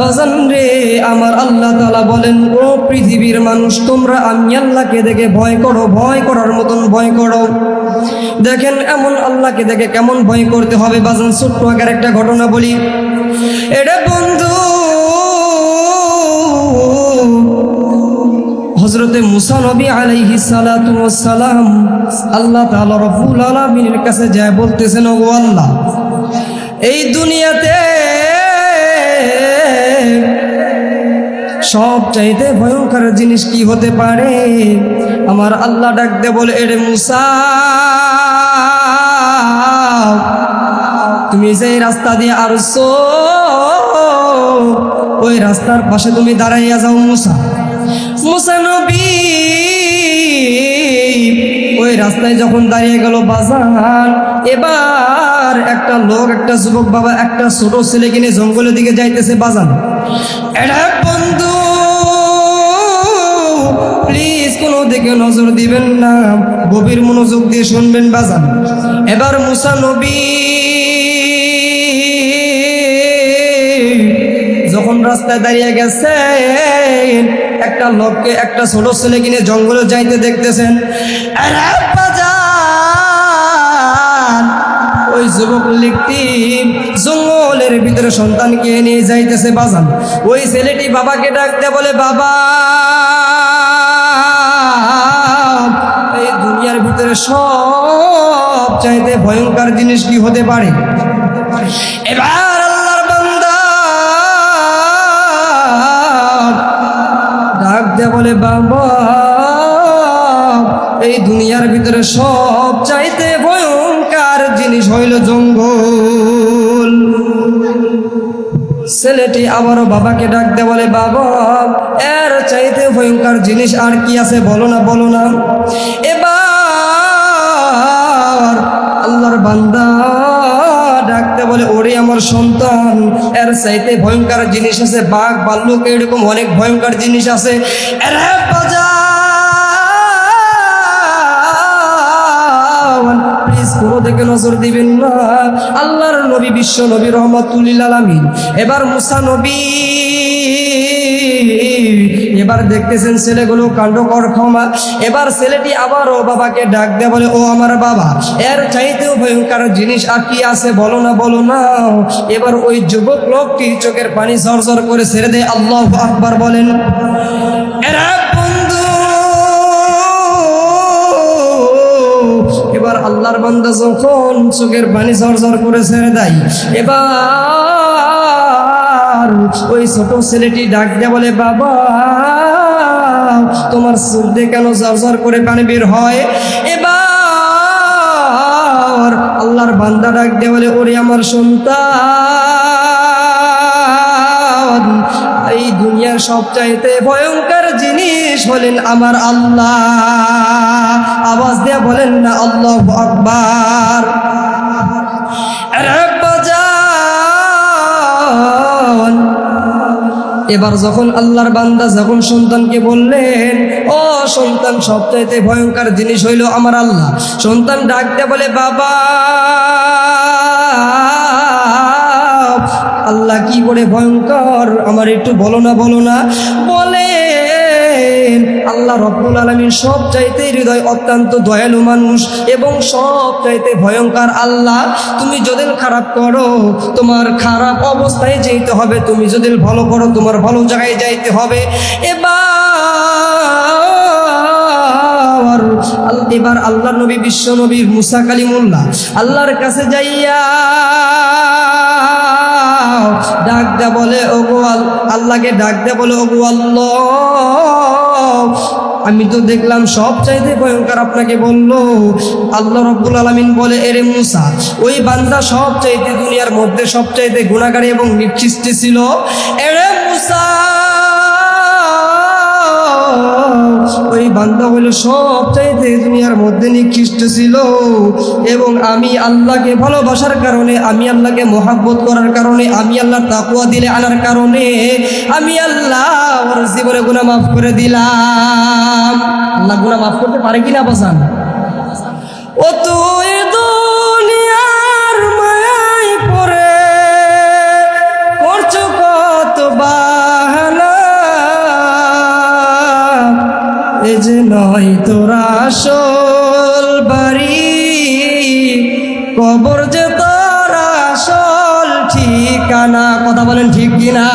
বাজান রে, আমার আল্লাহ তালা বলেন, ও পৃথিবীর মানুষ, তোমরা আমি আল্লাহকে দেখে ভয় করো, ভয় করার মতন ভয় করো। দেখেন এমন আল্লাহকে দেখে কেমন ভয় করতে হবে? বাজান, ছোট্ট আকার একটা ঘটনা বলি। এটা বন্ধু হজরতে মুসা নবী আলাইহি সালাম আল্লাহ তাআলা রব্বুল আলামিনের কাছে যায় বলতেছেন, ও আল্লাহ, এই দুনিয়াতে সব চাইতে ভয়ঙ্কর জিনিস কি হতে পারে? আমার আল্লাহ ডাকতে বলে, এরে মুসা, তুমি যে রাস্তা দিয়ে আসছো ওই রাস্তার পাশে তুমি দাঁড়াইয়া যাও মুসা। মুসা নবী, ওই রাস্তায় যখন দাঁড়িয়ে গেল বাজার, এবার একটা লোক, একটা যুবক বাবা, একটা ছোট ছেলে কিনে জঙ্গলের দিকে যাইতেছে বাজান এটা কোনো দিকে নজর দিবেন না, গভীর মনোযোগ দিয়ে শুনবেন বাজান এবার মুসা নবী যখন রাস্তায় দাঁড়িয়ে গেছে একটা লোককে একটা ছোট ছেলে কিনে জঙ্গলে যাইতে দেখতেছেন! ওই যুবক লিখতি জঙ্গলের ভিতরে সন্তানকে নিয়ে যাইতেছে বাজান ওই ছেলেটি বাবাকে ডাকতে বলে, বাবা দুনিয়ার সব চাইতে ভয়ঙ্কর জিনিস কি হতে পারে? এবার আল্লাহর বান্দা ডাক দে বলে, বাবা, এই দুনিয়ার ভিতরে সব চাইতে ভয়ঙ্কর জিনিস হইল জঙ্গল। ছেলেটি আবারও বাবাকে ডাক দে বলে, বাবা, এর চাইতে ভয়ঙ্কর জিনিস আর কি আছে? বলো না বলো না। আল্লাহর বান্দা ডাকতে বলে, ওরে আমার সন্তান, এর চাইতে ভয়ঙ্কর জিনিস আছে, বাঘ ভাল্লুক এরকম অনেক ভয়ঙ্কর জিনিস আছে। নজর দিবেন না। আল্লাহর নবী, বিশ্ব নবী রহমতুল্লিল আলমিন। এবার মুসা নবী এবার দেখতেছেন ছেলেগুলো কাণ্ড কর ক্ষমা এবার ছেলেটি আবারও বাবাকে ডাক দেয়, বলে, ও আমার বাবা, এর চাইতেও ভয়ঙ্কর জিনিস আর কি আছে বলো না বলো না। এবার ওই যুবক লোকটি চোখের পানি ঝরঝর করে ছেড়ে দেয়, আল্লাহ আকবার, বলেন। এবার আল্লাহর বান্দা যখন চোখের পানি ঝরঝর করে ছেড়ে দেয়, এবার ওই ছোট ছেলেটি ডাক দেয় বলে, বাবা, তোমার দিয়ে কেন ঝরঝর করে পানি বের হয়? এবার আল্লাহর বান্দা ডাক দেয় বলে, ওরে আমার সন্তান, এই দুনিয়ার সবচাইতে ভয়ঙ্কর জিনিস হলেন আমার আল্লাহ। আওয়াজ দিয়ে বলেন, না, আল্লাহ আকবার। এবার যখন আল্লাহর বান্দা যখন সন্তানকে বললেন, ও সন্তান, সবচাইতে ভয়ঙ্কর জিনিস হইল আমার আল্লাহ। সন্তান ডাকতে বলে, বাবা, আল্লাহ কি করে ভয়ঙ্কর? আমার একটু বলো না বলো না। বলেন, আল্লাহ রব্বুল আলমীর সব চাইতে হৃদয় অত্যন্ত দয়ালু মানুষ এবং সব চাইতে ভয়ঙ্কর আল্লাহ। তুমি যদি খারাপ করো, তোমার খারাপ অবস্থায় যেতে হবে। তুমি যদি ভালো করো, তোমার ভালো জায়গায় যাইতে হবে। এবার এবার আল্লাহ নবী বিশ্ব নবীর মুসা কালিমুল্লাহ আল্লাহর কাছে যাইয়া ডাক দে বলে, ওগো আল- আল্লাহকে ডাক দে বলে, ওগো আল্লাহ। আমি তো দেখলাম সব চাইতে ভয়ঙ্কর আপনাকে বলল, আল্লাহ রব্বুল আলমিন বলে, এরে মুসা, ওই বান্দা সব চাইতে দুনিয়ার মধ্যে সব চাইতে গুণাগারী এবং নিকৃষ্টি ছিল। এরে মুসা! বান্দা হইল সব চাইতে দুনিয়ার মধ্যে নিকৃষ্ট ছিল। এবং আমি আল্লাহকে ভালোবাসার কারণে, আমি আল্লাহকে মহাব্বত করার কারণে, আমি আল্লাহর তাকুয়া দিলে আনার কারণে আমি আল্লাহ ওর জীবনে গুণা মাফ করে দিলাম। আল্লাহ গুণা মাফ করতে পারে কিনা বাসান ও তুই এ যে নয় তোরা আসল বাড়ি। কবর যে তোরা আসল ঠিকানা, কথা বলেন ঠিক কিনা?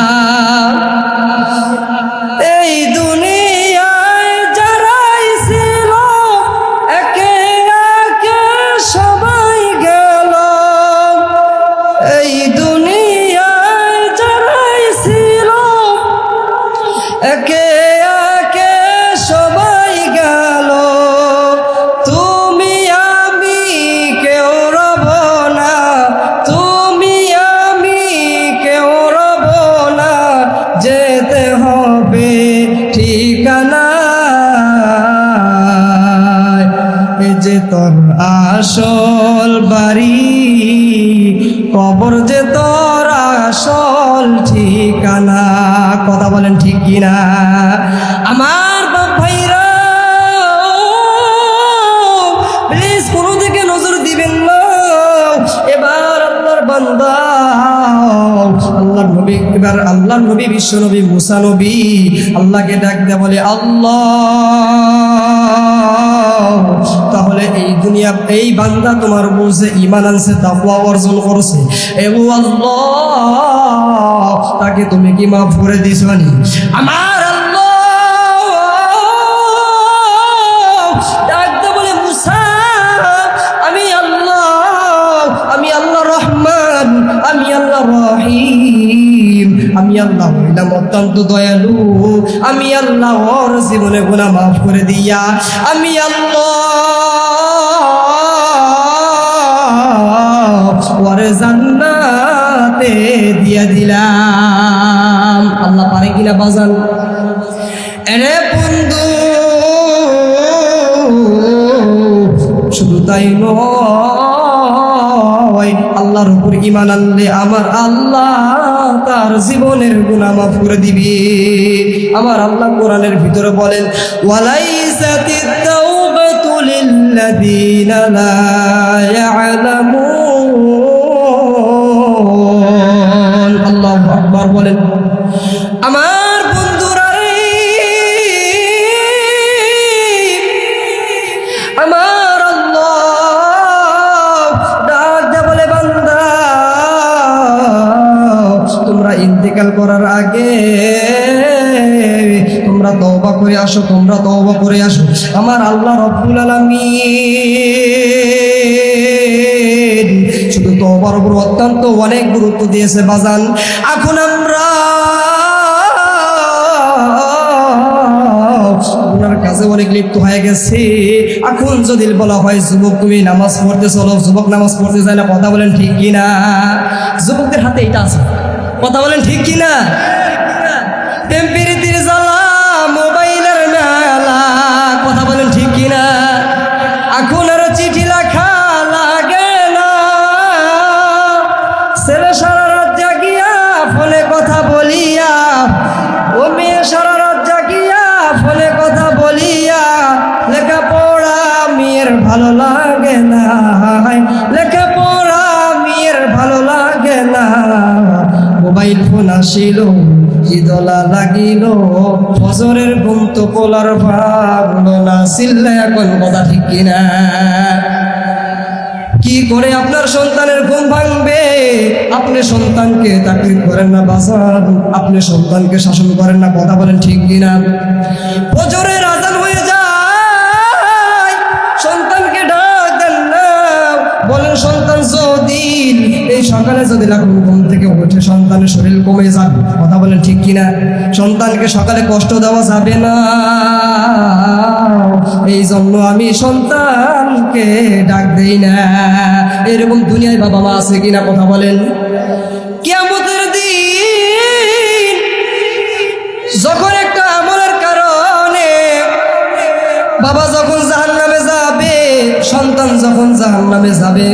তোর আসল বাড়ি। কবর যে তোর আসল ঠিকানা, কথা বলেন ঠিক কিনা? আমার বাপ ভাইরা প্লিজ কোনো দিকে নজর দিবেন না। এবার আল্লাহর বান্দা, আল্লাহর নবী, এবার আল্লাহর নবী, বিশ্ব নবী, মুসা নবী, আল্লাহকে ডাক দেয়া বলে আল্লাহ। তাহলে এই দুনিয়া এই বান্দা তোমার বুঝে ইমান আনছে, তাকওয়া অর্জন করছে। এবু আল্লাহ, তাকে তুমি কি মাফ করে দিছো নি আমার আমি আল্লাহ রহিম, আমি আল্লাহ হইলাম অত্যন্ত দয়ালু। আমি আল্লাহ ওর জীবনে গুণা মাফ করে দিয়া, আমি আল্লাহ জান্নাতে দিয়া দিলাম। আল্লাহ পারে কিনা বাজান? এরে বন্ধু, শুধু তাই নয় আল্লাহর উপর ইমান আনলে আমার আল্লাহ তার জীবনের গুনাহ মাফ করে দিবে। আমার আল্লাহ কোরআনের ভিতরে বলেন, ওয়ালাইসাতিত তুলিল্লা দিন লা তোমরা তওবা করে আসো তোমরা তওবা করে আসো। আমার আল্লাহ রব্বুল আলামিন শুধু তওবার উপর অত্যন্ত অনেক গুরুত্ব দিয়েছে বাজান। এখন আমরা কাজে অনেক লিপ্ত হয়ে গেছে। এখন যদি বলা হয় যুবক তুমি নামাজ পড়তে চলো। যুবক নামাজ পড়তে যায় না কথা বলেন ঠিক কিনা? যুবকদের হাতে এটা আছে। কথা বলেন ঠিক কিনা? মোবাইল ফোন আসিল ঈদলা লাগিল। ফজরের ঘুম তো কোলার ভাবলো না সিল্লা এখন কথা ঠিক কিনা। কি করে আপনার সন্তানের ঘুম ভাঙবে? আপনি সন্তানকে তাকলিফ করেন না, বাজান। আপনি সন্তানকে শাসন করেন না, কথা বলেন ঠিক কিনা। ফজরের আজান হয়ে যায়, সন্তানকে ডাক দেন না। বলেন, সন্তান, যদি এই সকালে যদি লাগুন সন্তানের শরীর কমে যাবে। কথা বলেন ঠিক কিনা? সন্তানকে সকালে কষ্ট দেওয়া যাবে না। এই জন্য আমি সন্তানকে ডাক দেই না। এরকম দুনিয়ায় বাবা মা আছে কিনা কথা বলেন। কিয়ামতের দিন যখন একটা আমলের কারণে বাবা যখন জাহান নামে যাবে, সন্তান যখন জাহান নামে যাবে।